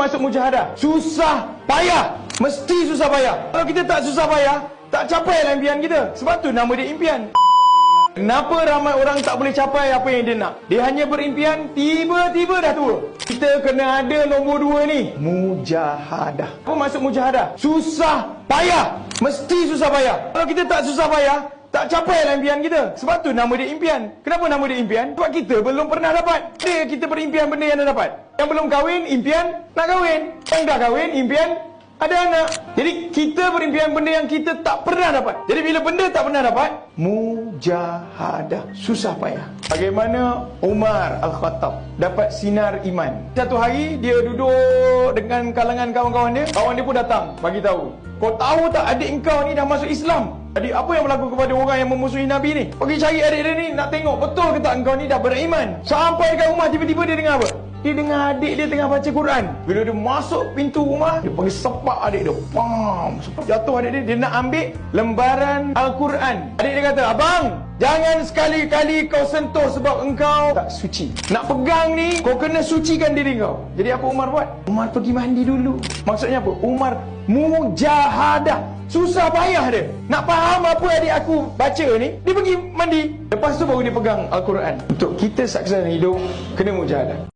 Masuk mujahadah. Susah payah. Mesti susah payah. Kalau kita tak susah payah, tak capai lah impian kita. Sebab tu nama dia impian. Kenapa ramai orang tak boleh capai apa yang dia nak? Dia hanya berimpian, tiba-tiba dah tua. Kita kena ada nombor dua ni. Mujahadah. Apa maksud mujahadah? Susah payah. Mesti susah payah. Kalau kita tak susah payah, tak capai lah impian kita. Sebab tu nama dia impian. Kenapa nama dia impian? Sebab kita belum pernah dapat. Dia kita berimpian benda yang dah dapat. Yang belum kahwin, impian nak kahwin. Yang dah kahwin, impian ada anak. Jadi kita berimpian benda yang kita tak pernah dapat. Jadi bila benda tak pernah dapat, mujahadah. Susah payah. Bagaimana Umar Al-Khattab dapat sinar iman. Satu hari dia duduk dengan kalangan kawan-kawan dia. Kawan dia pun datang bagi tahu. Kau tahu tak adik engkau ni dah masuk Islam? Adik apa yang berlaku kepada orang yang memusuhi Nabi ni? Pergi cari adik dia ni nak tengok betul ke tak engkau ni dah beriman. Sampai dekat rumah tiba-tiba dia dengar apa? Dia dengar adik dia tengah baca Quran. Bila dia masuk pintu rumah, dia pergi sepak adik dia. Pam! Sepak jatuh adik dia. Dia nak ambil lembaran Al-Quran. Adik dia kata, Abang, jangan sekali-kali kau sentuh sebab engkau tak suci. Nak pegang ni, kau kena sucikan diri kau. Jadi apa Umar buat? Umar pergi mandi dulu. Maksudnya apa? Umar mujahadah. Susah payah dia. Nak faham apa adik aku baca ni, dia pergi mandi. Lepas tu baru dia pegang Al-Quran. Untuk kita saksikan hidup, kena mujahadah.